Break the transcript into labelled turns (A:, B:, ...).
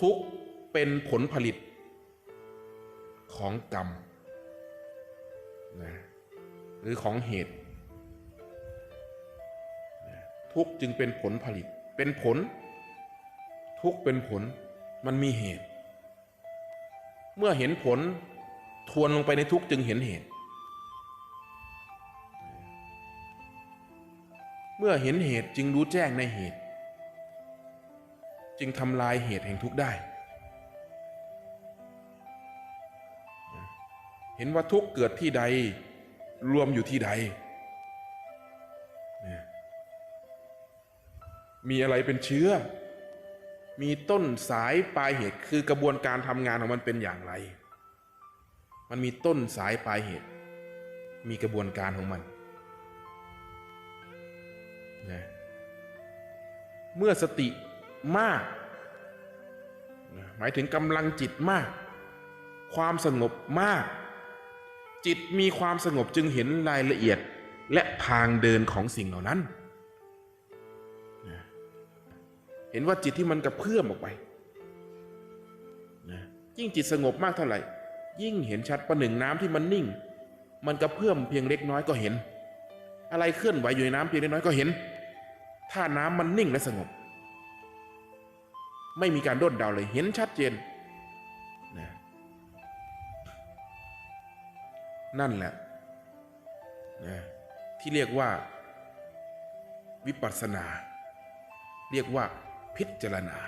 A: ทุกข์เป็นผลผลิตของกรรมนะหรือของเหตุ ทุกข์จึงเป็นผลผลิตเป็นผล ทุกข์เป็นผลมันมีเหตุ เมื่อเห็นผลทวนลงไปในทุกข์จึงเห็นเหตุ เมื่อเห็นเหตุจึงรู้แจ้งในเหตุ จึงทำลายเหตุแห่งทุกข์ได้ เห็นว่าทุกข์เกิดที่ใด รวมอยู่ที่ใด มีอะไรเป็นเชื้อ มีต้นสายปลายเหตุคือกระบวนการทำงานของมันเป็นอย่างไร มันมีต้นสายปลายเหตุ มีกระบวนการของมันนะเมื่อสติมาก หมายถึงกำลังจิตมาก ความสงบมาก จิตมีความสงบจึงเห็นรายละเอียดและทางเดินของสิ่งเหล่านั้น เห็นว่าจิตที่มันกระเพื่อมออกไปนะยิ่งจิตสงบมากเท่าไหร่ ยิ่งเห็นชัดประหนึ่งน้ำที่มันนิ่ง มันกระเพื่อมเพียงเล็กน้อยก็เห็น อะไรเคลื่อนไหวอยู่ในน้ำเพียงเล็กน้อยก็เห็น ถ้าน้ำมันนิ่งและสงบ ไม่มีการด้นเดาเลยเห็นชัดเจนนะนั่นแหละนะที่เรียกว่า วิปัสสนา เรียกว่าพิจารณา